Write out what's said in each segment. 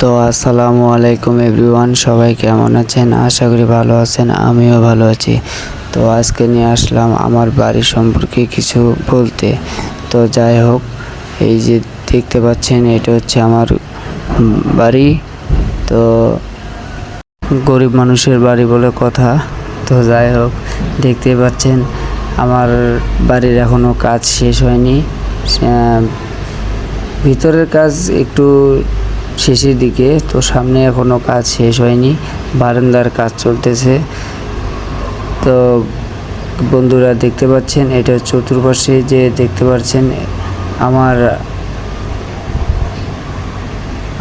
তো আসসালামু আলাইকুম এভরিওয়ান, সবাই কেমন আছেন? আশা করি ভালো আছেন, আমিও ভালো আছি। তো আজকে নিয়ে আসলাম আমার বাড়ি সম্পর্কে কিছু বলতে। তো যাই হোক, এই যে দেখতে পাচ্ছেন, এটা হচ্ছে আমার বাড়ি। তো গরিব মানুষের বাড়ি বলে কথা। তো যাই হোক দেখতে পাচ্ছেন, আমার বাড়ির এখনও কাজ শেষ হয়নি। ভিতরের কাজ একটু শেষের দিকে তো সামনে এখনও কাজ শেষ হয়নি, বারান্দার কাজ চলতেছে। তো বন্ধুরা দেখতে পাচ্ছেন, এটা চতুর্পাশে যে দেখতে পাচ্ছেন, আমার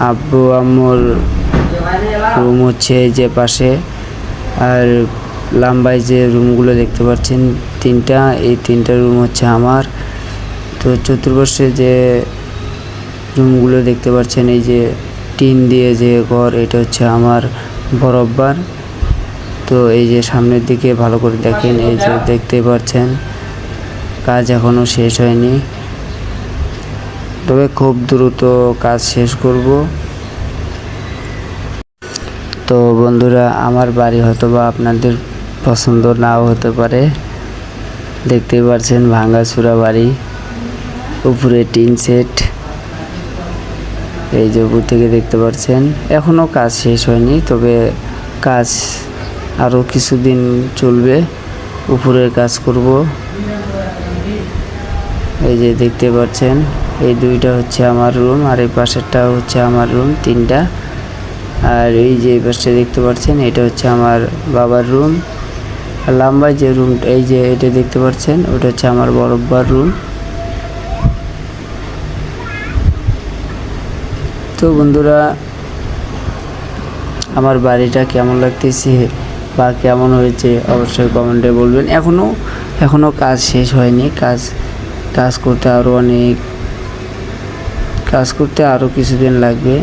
আব্বু আম্মুর রুম হচ্ছে যে পাশে, আর লাম্বায় যে রুমগুলো দেখতে পাচ্ছেন, তিনটা, এই তিনটা রুম হচ্ছে আমার। তো চতুর্পাশে যে রুমগুলো দেখতে পাচ্ছেন এই যে টিন দিয়ে যে ঘর, এটা হচ্ছে আমার বরব্বার তো এই যে সামনের দিকে ভালো করে দেখেন, এই যে দেখতে পাচ্ছেন, কাজ এখনও শেষ হয়নি। তবে খুব দ্রুত কাজ শেষ করব। তো বন্ধুরা, আমার বাড়ি হয়তো বা আপনাদের পছন্দ নাও হতে পারে। দেখতেই পাচ্ছেন ভাঙ্গাচুরা বাড়ি, উপরে টিন সেট। এই যে উপর থেকে দেখতে পাচ্ছেন এখনও কাজ শেষ হয়নি, তবে কাজ আরও কিছুদিন চলবে, উপরের কাজ করব। এই যে দেখতে পাচ্ছেন, এই দুইটা হচ্ছে আমার রুম, আর এই পাশেরটা হচ্ছে আমার রুম, তিনটা। আর এই যে পাশে দেখতে পাচ্ছেন, এটা হচ্ছে আমার বাবার রুম। আর লম্বায় যে রুম এই যে এটা দেখতে পাচ্ছেন, ওটা হচ্ছে আমার বরব্বার রুম। তো বন্ধুরা, আমার বাড়িটা কেমন লাগতেছে বা কেমন হয়েছে অবশ্যই কমেন্টে বলবেন। এখনও এখনও কাজ শেষ হয়নি। কাজ কাজ করতে আরও অনেক, কাজ করতে আরও কিছুদিন লাগবে।